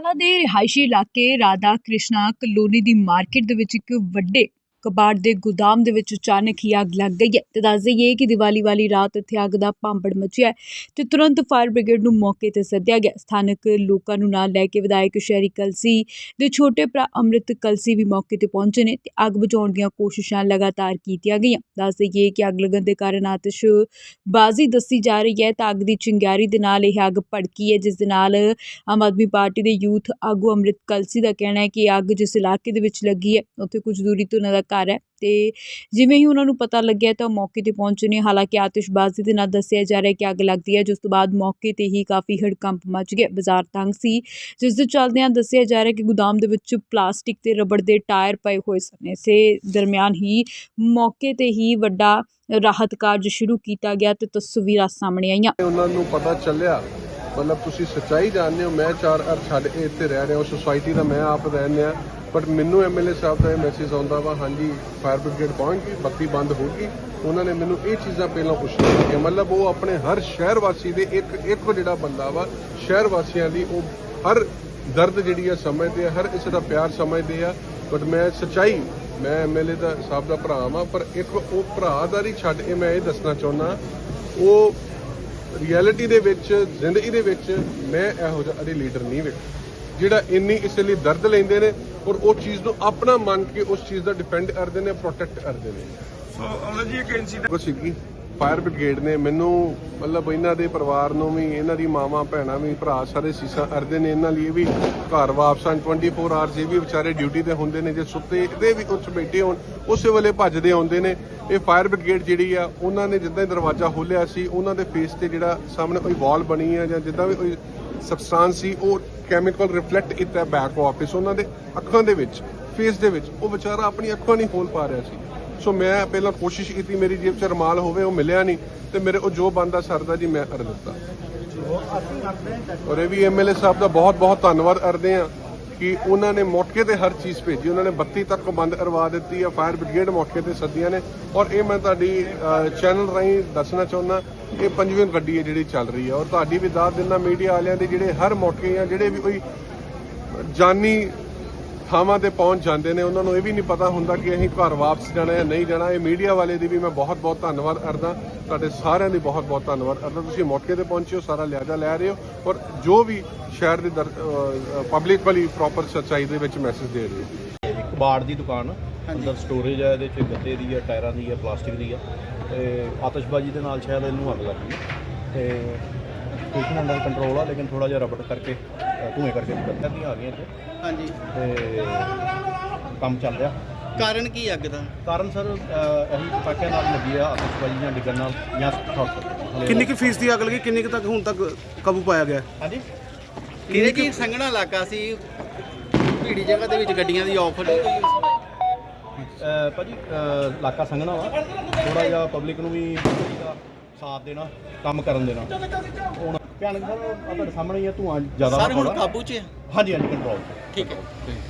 ਪਟਿਆਲਾ ਦੇ ਰਿਹਾਇਸ਼ੀ ਇਲਾਕੇ ਰਾਧਾ ਕ੍ਰਿਸ਼ਨਾ ਕਲੋਨੀ ਦੀ ਮਾਰਕੀਟ ਦੇ ਵਿੱਚ ਇੱਕ ਵੱਡੇ ਕਬਾੜ ਦੇ ਗੋਦਾਮ ਦੇ ਵਿੱਚ ਅਚਾਨਕ ਹੀ ਅੱਗ ਲੱਗ ਗਈ ਹੈ। ਤੇ ਦੱਸ ਦਈਏ ਕਿ ਦੀਵਾਲੀ ਵਾਲੀ ਰਾਤ ਇੱਥੇ ਅੱਗ ਦਾ ਭਾਂਬੜ ਮਚਿਆ ਹੈ ਤੇ ਤੁਰੰਤ ਫਾਇਰ ਬ੍ਰਿਗੇਡ ਨੂੰ ਮੌਕੇ ਤੇ ਸੱਦਿਆ ਗਿਆ। ਸਥਾਨਕ ਲੋਕਾਂ ਨੂੰ ਨਾਲ ਲੈ ਕੇ ਵਿਧਾਇਕ ਸ਼ਹਿਰੀ ਕਲਸੀ ਦੇ ਛੋਟੇ ਭਰਾ ਅੰਮ੍ਰਿਤ ਕਲਸੀ ਵੀ ਮੌਕੇ ਤੇ ਪਹੁੰਚੇ ਨੇ ਤੇ ਅੱਗ ਬੁਝਾਉਣ ਦੀਆਂ ਕੋਸ਼ਿਸ਼ਾਂ ਲਗਾਤਾਰ ਕੀਤੀਆਂ ਗਈਆਂ। ਦੱਸ ਦਈਏ ਕਿ ਅੱਗ ਲੱਗਣ ਦੇ ਕਾਰਨ ਆਤਿਸ਼ ਬਾਜ਼ੀ ਦੱਸੀ ਜਾ ਰਹੀ ਹੈ ਤਾਂ ਅੱਗ ਦੀ ਚਿੰਗਾਰੀ ਦੇ ਨਾਲ ਇਹ ਅੱਗ ਭੜਕੀ ਹੈ, ਜਿਸ ਦੇ ਨਾਲ ਆਮ ਆਦਮੀ ਪਾਰਟੀ ਦੇ ਯੂਥ ਆਗੂ ਅੰਮ੍ਰਿਤ ਕਲਸੀ ਦਾ ਕਹਿਣਾ ਹੈ ਕਿ ਅੱਗ ਜਿਸ ਇਲਾਕੇ ਦੇ ਵਿੱਚ ਲੱਗੀ ਹੈ, ਉੱਥੇ ਕੁਝ ਦੂਰੀ ਤੋਂ ਉਹਨਾਂ ਦਾ ਘਰ ਹੈ ਤੇ ਜਿਵੇਂ ਹੀ ਉਹਨਾਂ ਨੂੰ ਪਤਾ ਲੱਗਿਆ ਤਾਂ ਉਹ ਮੌਕੇ ਤੇ ਪਹੁੰਚੇ ਨੇ। ਹਾਲਾਂਕਿ ਆਤਿਸ਼ਬਾਜ਼ੀ ਦੇ ਨਾਲ ਦੱਸਿਆ ਜਾ ਰਿਹਾ ਕਿ ਅੱਗ ਲੱਗਦੀ ਹੈ, ਜਿਸ ਤੋਂ ਬਾਅਦ ਮੌਕੇ ਤੇ ਹੀ ਕਾਫੀ ਹੜਕੰਪ ਮਚ ਗਿਆ ਬਾਜ਼ਾਰ ਤੰਗ ਸੀ। ਜਿਸ ਦੇ ਚੱਲਦਿਆਂ ਦੱਸਿਆ ਜਾ ਰਿਹਾ ਕਿ ਗੋਦਾਮ ਦੇ ਵਿੱਚ ਪਲਾਸਟਿਕ ਤੇ ਰਬੜ ਦੇ ਟਾਇਰ ਪਏ ਹੋਏ ਸਨ। ਇਸੇ ਦਰਮਿਆਨ ਹੀ ਮੌਕੇ ਤੇ ਹੀ ਵੱਡਾ ਰਾਹਤ ਕਾਰਜ ਸ਼ੁਰੂ ਕੀਤਾ ਗਿਆ ਤੇ ਤਸਵੀਰਾਂ ਸਾਹਮਣੇ ਆਈਆਂ। ਉਹਨਾਂ ਨੂੰ ਪਤਾ ਚੱਲਿਆ ਮਤਲਬ ਤੁਸੀਂ ਸੱਚਾਈ ਜਾਣਦੇ ਹੋ, ਮੈਂ ਚਾਰ ਅਰ ਛੱਡ ਕੇ ਇੱਥੇ ਰਹਿ ਰਿਹਾ ਸੋਸਾਇਟੀ ਦਾ ਮੈਂ ਆਪ ਰਹਿ ਰਿਹਾ ਬਟ ਮੈਨੂੰ ਐਮਐਲਏ ਸਾਹਿਬ ਦਾ ਇਹ ਮੈਸੇਜ ਆਉਂਦਾ ਵਾ, ਹਾਂਜੀ ਫਾਇਰ ਬ੍ਰਿਗੇਡ ਪਹੁੰਚ ਬੱਤੀ ਬੰਦ ਹੋ ਗਈ, ਉਹਨਾਂ ਨੇ ਮੈਨੂੰ ਇਹ ਚੀਜ਼ਾਂ ਪਹਿਲਾਂ ਪੁੱਛੀਆਂ ਕਿ ਮਤਲਬ ਉਹ ਆਪਣੇ ਹਰ ਸ਼ਹਿਰ ਵਾਸੀ ਦੇ ਇੱਕ ਇੱਕ ਜਿਹੜਾ ਬੰਦਾ ਵਾ ਸ਼ਹਿਰ ਵਾਸੀਆਂ ਦੀ ਉਹ ਹਰ ਦਰਦ ਜਿਹੜੀ ਆ ਸਮਝਦੇ ਆ, ਹਰ ਕਿਸੇ ਦਾ ਪਿਆਰ ਸਮਝਦੇ ਆ ਬਟ ਮੈਂ ਸੱਚਾਈ, ਮੈਂ ਐਮਐਲਏ ਦਾ ਸਾਹਿਬ ਦਾ ਭਰਾ ਵਾਂ, ਪਰ ਇੱਕ ਉਹ ਭਰਾਦਾਰੀ ਛੱਡ ਕੇ ਮੈਂ ਇਹ ਦੱਸਣਾ ਚਾਹੁੰਦਾ, ਉਹ ਰਿਐਲਿਟੀ ਦੇ ਵਿੱਚ ਜ਼ਿੰਦਗੀ ਦੇ ਵਿੱਚ ਮੈਂ ਇਹੋ ਜਿਹਾ ਅਰੇ ਲੀਡਰ ਨਹੀਂ ਵੇਖਿਆ ਜਿਹੜਾ ਇੰਨੀ ਇਸ ਲਈ ਦਰਦ ਲੈਂਦੇ ਨੇ ਔਰ ਉਹ ਚੀਜ਼ ਨੂੰ ਆਪਣਾ ਮੰਨ ਕੇ ਉਸ ਚੀਜ਼ ਦਾ ਡਿਫੈਂਡ ਕਰਦੇ ਨੇ ਪ੍ਰੋਟੈਕਟ ਕਰਦੇ ਨੇ। ਸੋ ਉਹਨਾਂ ਜੀ ਇੱਕ ਇਨਸੀਡੈਂਟ ਕੁਛ ਸੀਗੀ? ਫਾਇਰ ਬ੍ਰਿਗੇਡ ਨੇ ਮੈਨੂੰ, ਮਤਲਬ ਇਹਨਾਂ ਦੇ ਪਰਿਵਾਰ ਨੂੰ ਵੀ, ਇਹਨਾਂ ਦੀ ਮਾਵਾਂ, ਭੈਣਾਂ ਵੀ, ਭਰਾ ਸਾਰੇ ਸੀਸਾਂ ਅਰਦੇ ਨੇ। ਇਹਨਾਂ ਲਈ ਇਹ ਵੀ ਘਰ ਵਾਪਸ ਆਉਣ 24 ਆਵਰਸ ਇਹ ਵੀ ਵਿਚਾਰੇ ਡਿਊਟੀ ਤੇ ਹੁੰਦੇ ਨੇ, ਜੇ ਸੁੱਤੇ, ਇਹਦੇ ਵੀ ਉੱਚ ਬੈਠੇ ਹੋਣ, ਉਸੇ ਵੇਲੇ ਭੱਜਦੇ ਆਉਂਦੇ ਨੇ। ਇਹ ਫਾਇਰ ਬ੍ਰਿਗੇਡ ਜਿਹੜੀ ਆ, ਉਹਨਾਂ ਨੇ ਜਿੱਦਾਂ ਹੀ ਦਰਵਾਜ਼ਾ ਖੋਲ੍ਹਿਆ ਸੀ, ਉਹਨਾਂ ਦੇ ਫੇਸ ਤੇ ਜਿਹੜਾ ਸਾਹਮਣੇ ਕੋਈ ਵਾਲ ਬਣੀ ਆ ਜਾਂ ਜਿੱਦਾਂ ਵੀ ਕੋਈ ਸਬਸਟੈਂਸ ਸੀ, ਉਹ ਕੈਮੀਕਲ ਰਿਫਲੈਕਟ ਕੀਤਾ ਬੈਕ ਆਫਿਸ ਉਹਨਾਂ ਦੇ ਅੱਖਾਂ ਦੇ ਵਿੱਚ ਫੇਸ ਦੇ ਵਿੱਚ। ਉਹ ਵਿਚਾਰਾ ਆਪਣੀ ਅੱਖਾਂ ਨਹੀਂ ਖੋਲ ਪਾ ਰਿਹਾ ਸੀ। ਸੋ ਮੈਂ ਪਹਿਲਾਂ ਕੋਸ਼ਿਸ਼ ਕੀਤੀ ਮੇਰੀ ਜੇਬ 'ਚ ਰਮਾਲ ਹੋਵੇ, ਉਹ ਮਿਲਿਆ ਨਹੀਂ ਤੇ ਮੇਰੇ ਉਹ ਜੋ ਬੰਦਾ ਸਰਦਾ ਜੀ ਮੈਂ ਕਰ ਦਿੱਤਾ। ਔਰ ਇਹ ਵੀ ਐਮਐਲਏ ਸਾਹਿਬ ਦਾ ਬਹੁਤ ਬਹੁਤ ਧੰਨਵਾਦ ਕਰਦੇ ਆ ਕਿ ਉਹਨਾਂ ਨੇ ਮੌਕੇ ਤੇ ਹਰ ਚੀਜ਼ ਭੇਜੀ। ਉਹਨਾਂ ਨੇ 32 ਤੱਕ ਬੰਦ ਕਰਵਾ ਦਿੱਤੀ ਆ, ਫਾਇਰ ਬ੍ਰਿਗੇਡ ਮੌਕੇ ਤੇ ਸੱਦੀਆਂ ਨੇ। ਔਰ ਇਹ ਮੈਂ ਤੁਹਾਡੀ ਚੈਨਲ ਰਾਹੀਂ ਦੱਸਣਾ ਚਾਹੁੰਦਾ, ਇਹ ਪੰਜਵੀਂ ਗੱਡੀ ਹੈ ਜਿਹੜੀ ਚੱਲ ਰਹੀ ਹੈ। ਔਰ ਤੁਹਾਡੀ ਵੀ ਦਾਦ ਦਿੰਦਾ ਮੀਡੀਆ ਵਾਲਿਆਂ ਦੇ ਜਿਹੜੇ ਹਰ ਮੌਕੇ ਆ, ਜਿਹੜੇ ਵੀ ਕੋਈ ਜਾਨੀ ਥਾਵਾਂ ਤੇ ਪਹੁੰਚ ਜਾਂਦੇ ਨੇ ਉਹਨਾਂ ਨੂੰ ਇਹ ਵੀ ਨਹੀਂ ਪਤਾ ਹੁੰਦਾ ਕਿ ਅਸੀਂ ਘਰ ਵਾਪਸ ਜਾਣਾ ਹੈ ਨਹੀਂ ਜਾਣਾ। ਇਹ ਮੀਡੀਆ ਵਾਲੇ ਦੀ ਵੀ ਮੈਂ ਬਹੁਤ ਬਹੁਤ ਧੰਨਵਾਦ ਕਰਦਾ ਤੁਹਾਡੇ ਸਾਰਿਆਂ ਦੀ ਬਹੁਤ ਬਹੁਤ ਧੰਨਵਾਦ ਕਰਦਾ ਤੁਸੀਂ ਮੌਕੇ ਤੇ ਪਹੁੰਚੇ ਹੋ ਸਾਰਾ ਲਿਆਜਾ ਲੈ ਰਹੇ ਹੋ ਔਰ ਜੋ ਵੀ ਸ਼ਹਿਰ ਦੀ ਪਬਲਿਕ ਵਾਲੀ ਪ੍ਰੋਪਰ ਸੱਚਾਈ ਦੇ ਵਿੱਚ ਮੈਸੇਜ ਦੇ ਰਹੇ ਹੋ। ਇਹ ਵੀ ਕਬਾੜ ਦੀ ਦੁਕਾਨ ਅੰਦਰ ਸਟੋਰੇਜ ਹੈ ਇਹਦੇ ਚ ਗੱਤੇ ਦੀ ਹੈ ਟਾਇਰਾਂ ਦੀ ਹੈ ਪਲਾਸਟਿਕ ਦੀ ਹੈ ਤੇ ਆਤਿਸ਼ਬਾਜ਼ੀ ਦੇ ਨਾਲ ਸ਼ਾਇਦ ਇਹਨੂੰ ਅੱਗ ਲੱਗੀ ਤੇ ਸਟੇਸ਼ਨ ਅੰਡਰ ਕੰਟਰੋਲ ਆ ਲੇਕਿਨ ਥੋੜਾ ਜਿਹਾ ਰਬੜ ਕਰਕੇ ਅ, ਧੂਏ ਕਰਕੇ ਦਿੱਕਤਾਂ ਦੀਆਂ ਆ ਗਈਆਂ ਇੱਥੇ। ਹਾਂਜੀ। ਤੇ ਕੰਮ ਚੱਲ ਰਿਹਾ। ਕਾਰਨ ਕੀ ਅੱਗ ਦਾ? ਕਾਰਨ ਸਰ ਇਹੀ ਪਟਾਕਿਆਂ ਨਾਲ ਲੱਗੀ ਆ ਆਤਿਸ਼ਬਾਜ਼ੀ ਜਾਂ ਡਿੱਗਣ ਨਾਲ ਜਾਂ ਸ਼ਾਰਟ ਕਿੰਨੀ ਕੁ ਫੀਸ ਦੀ ਅੱਗ ਲੱਗੀ? ਕਿੰਨੇ ਕੁ ਤੱਕ ਹੁਣ ਤੱਕ ਕਾਬੂ ਪਾਇਆ ਗਿਆ? ਹਾਂਜੀ। ਕਿਹੜੇ ਕੀ ਸੰਘਣਾ ਇਲਾਕਾ ਸੀ? ਭੀੜੀ ਜਗ੍ਹਾ ਦੇ ਵਿੱਚ ਗੱਡੀਆਂ ਦੀ ਆਫਰ ਨਹੀਂ ਕੋਈ ਅ, ਭਾਜੀ ਅ, ਇਲਾਕਾ ਸੰਘਣਾ ਵਾ। ਥੋੜਾ ਜਿਹਾ ਪਬਲਿਕ ਨੂੰ ਵੀ ਸਾਥ ਦੇਣਾ ਕੰਮ ਕਰਨ ਦੇਣਾ। ਹੁਣ ਭਿਆਨਕ ਸਰ ਤੁਹਾਡੇ ਸਾਹਮਣੇ ਹੀ ਆ ਧੂਆਂ ਜ਼ਿਆਦਾ ਸਰ ਹੁਣ। ਕਾਬੂ 'ਚ ਹੈ ਹਾਂਜੀ ਹਾਂਜੀ ਕੰਟਰੋਲ ਠੀਕ ਹੈ।